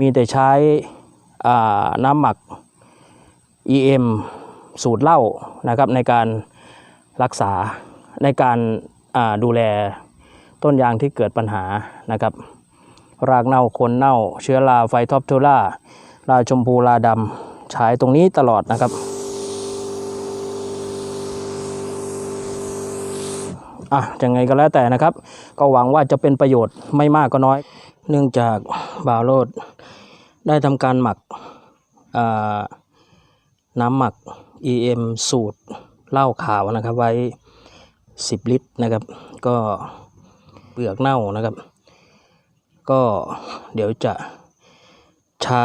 มีแต่ใช้น้ำหมัก EM สูตรเหล้านะครับในการรักษาในการาดูแลต้นยางที่เกิดปัญหานะครับ รากเน่าโคนเน่า เชื้อราไฟท็อปทูล่าราชมพูราดำใช้ตรงนี้ตลอดนะครับอะยังไงก็แล้วแต่นะครับ ก็หวังว่าจะเป็นประโยชน์ไม่มากก็น้อย เนื่องจากบาโรด ได้ทำการหมักน้ำหมัก EM สูตรเหล้าขาวนะครับ ไว้ 10 ลิตรนะครับ ก็เปลือกเน่านะครับ ก็เดี๋ยวจะใช้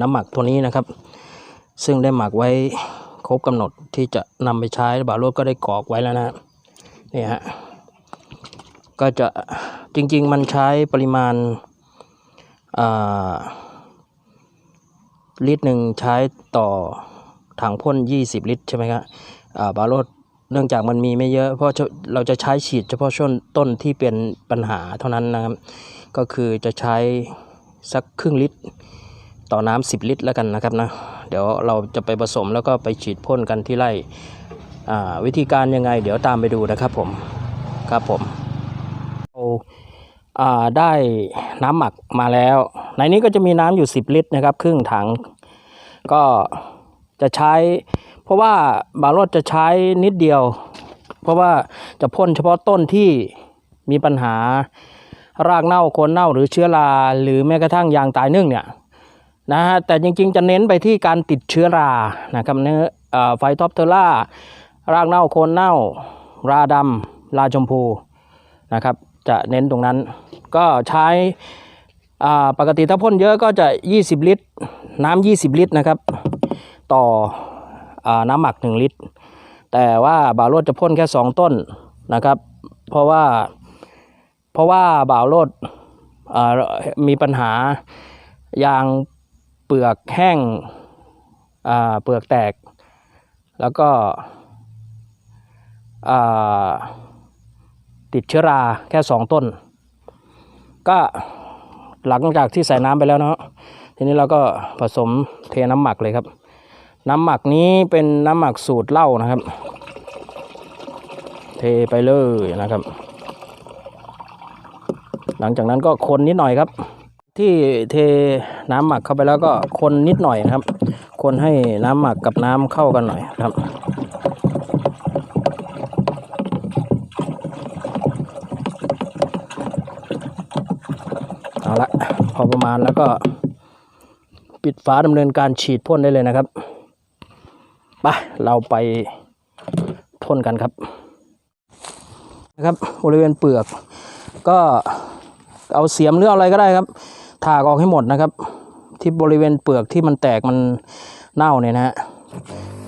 น้ำหมักตัวนี้นะครับ ซึ่งได้หมักไว้ครบกำหนดที่จะนำไปใช้บาโรดก็ได้กรอกไว้แล้วนะนี่ฮะก็จะจริง ๆ มันใช้ปริมาณ ลิตรหนึ่งใช้ต่อถังพ่น 20 ลิตรใช่ไหมครับอ่าบาโรดเนื่องจากมันมีไม่เยอะ เพราะเราจะใช้ฉีดเฉพาะช่วงต้นที่เป็นปัญหาเท่านั้นนะครับ ก็คือจะใช้สักครึ่งลิตร ต่อน้ำ10 ลิตรแล้วกันนะครับนะ เดี๋ยวเราจะไปผสมแล้วก็ไปฉีดพ่นกันที่ไร่อ่าวิธีการยังไง เดี๋ยวตามไปดูนะครับผม ครับผมเอา ได้น้ำหมักมาแล้ว ในนี้ก็จะมีน้ำอยู่ 10 ลิตรนะครับ ครึ่งถัง ก็จะใช้ เพราะว่าบารถจะใช้นิดเดียว เพราะว่าจะพ่นเฉพาะต้นที่มีปัญหารากเน่าโคนเน่าหรือเชื้อราหรือแม้กระทั่งยางตายนึ่งเนี่ยนะฮะแต่จริงๆ จะเน้นไปที่การติดเชื้อรานะครับเนื้อเอ่อไฟท็อปเทอร่ารากเน่าโคนเน่า ราดำราชมพูนะครับ จะเน้นตรงนั้น ก็ใช้ปกติถ้าพ่นเยอะก็จะ 20 ลิตร น้ำ20 ลิตรนะครับ ต่ออน้ำหมัก 1 ลิตร แต่ว่าบ่าวโรดจะพ่นแค่ 2 ต้นนะครับ เพราะว่าเพราะว่าบ่าวโรดมีปัญหายางเปลือกแห้งเปลือกแตก แล้วก็ติดเชื้อราแค่สองต้น ก็หลังจากที่ใส่น้ำไปแล้วเนาะทีนี้เราก็ผสมเทน้ำหมักเลยครับ น้ำหมักนี้เป็นน้ำหมักสูตรเหล้านะครับ เทไปเลยนะครับ หลังจากนั้นก็คนนิดหน่อยครับ ที่เทน้ำหมักเข้าไปแล้วก็คนนิดหน่อยนะครับ คนให้น้ำหมักกับน้ำเข้ากันหน่อยครับ เอาละพ อประมาณแล้วก็ ปิดฝาดำเนินการฉีดพ่นได้เลยนะครับไปเราไปพ่นกันครับนะครับบริเวณเปลือก ก็เอาเสียมหรืออะไรก็ได้ครับ ถากออกให้หมดนะครับ ที่บริเวณเปลือกที่มันแตกมันเน่าเนี่ยนะฮะ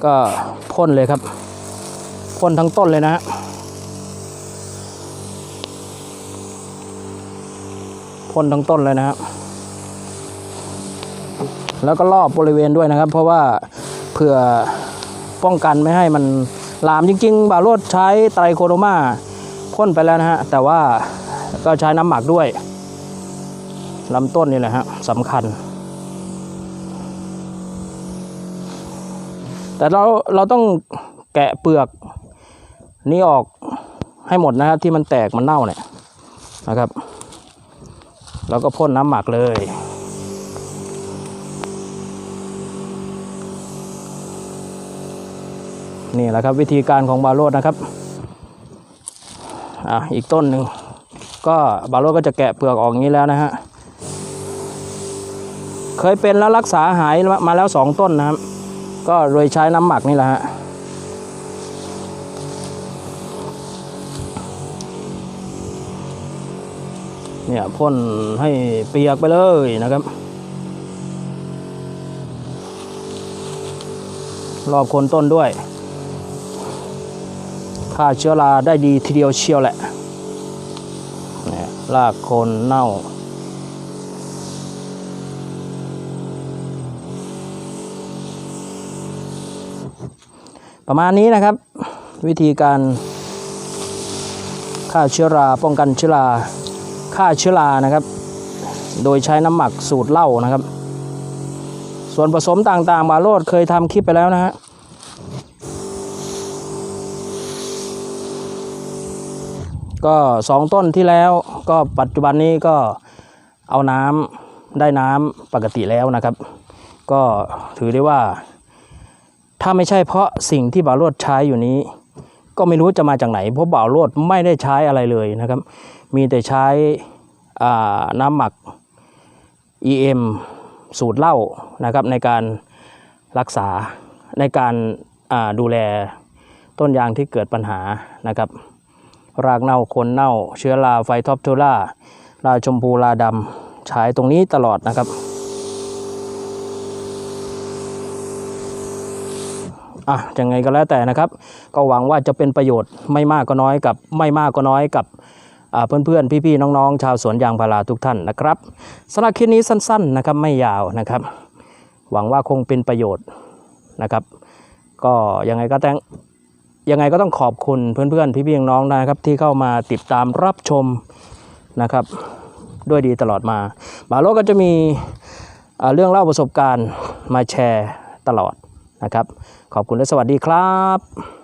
ก็พ่นเลยครับพ่นทั้งต้นเลยนะฮะพ่นทั้งต้นเลยนะฮะ แล้วก็รอบบริเวณด้วยนะครับ เพราะว่าเผื่อป้องกันไม่ให้มันลามจริง ๆ บาโรดใช้ไตรโคโดมาพ่นไปแล้วนะฮะ แต่ว่าก็ใช้น้ำหมักด้วยลำต้นนี่แหละฮะสำคัญ แต่เราเราต้องแกะเปลือกนี้ออกให้หมดนะครับที่มันแตกมันเน่าเนี่ยนะครับ แล้วก็พ่นน้ำหมักเลย นี่แหละครับวิธีการของบาโรดนะครับอะอีกต้นหนึ่งก็บาโรดก็จะแกะเปลือกออกอย่างนี้แล้วนะฮะเคยเป็นแล้วรักษาหายมาแล้วสองต้นนะครับ ก็โดยใช้น้ำหมักนี่แหละฮะเนี่ยพ่นให้เปียกไปเลยนะครับ รอบโคนต้นด้วย ฆ่าเชื้อราได้ดีทีเดียวเชียวแหละเนี่ยรากโคนเน่า ประมาณนี้นะครับ วิธีการฆ่าเชื้อราป้องกันเชื้อราฆ่าเชื้อรานะครับ โดยใช้น้ำหมักสูตรเหล้านะครับ ส่วนผสมต่างๆบาโรดเคยทำคลิปไปแล้วนะฮะ ก็สองต้นที่แล้วก็ปัจจุบันนี้ก็เอาน้ำได้น้ำปกติแล้วนะครับ ก็ถือได้ว่า ถ้าไม่ใช่เพราะสิ่งที่บ่าวโรดใช้อยู่นี้ ก็ไม่รู้จะมาจากไหน เพราะบ่าวโรดไม่ได้ใช้อะไรเลยนะครับ มีแต่ใช้น้ำหมัก EM สูตรเหล้านะครับในการรักษาในการดูแลต้นยางที่เกิดปัญหานะครับ รากเน่าคนเน่า เชื้อราไฟท็อปทูล่าราชมพูราดำใช้ตรงนี้ตลอดนะครับอะยังไงก็แล้วแต่นะครับ ก็หวังว่าจะเป็นประโยชน์ไม่มากก็น้อยกับไม่มากก็น้อยกับอ่าเพื่อนๆ พี่ๆ น้องๆ ชาวสวนยางพาราทุกท่านนะครับสำหรับคลิปนี้สั้นๆนะครับไม่ยาวนะครับ หวังว่าคงเป็นประโยชน์นะครับ ก็ยังไงก็แต่ง ยังไงก็ต้องขอบคุณเพื่อนๆ พี่ๆน้องๆนะครับ ที่เข้ามาติดตามรับชมนะครับ ด้วยดีตลอดมาบาโลก็จะมีเรื่องเล่าประสบการณ์มาแชร์ตลอดนะครับ ขอบคุณและสวัสดีครับ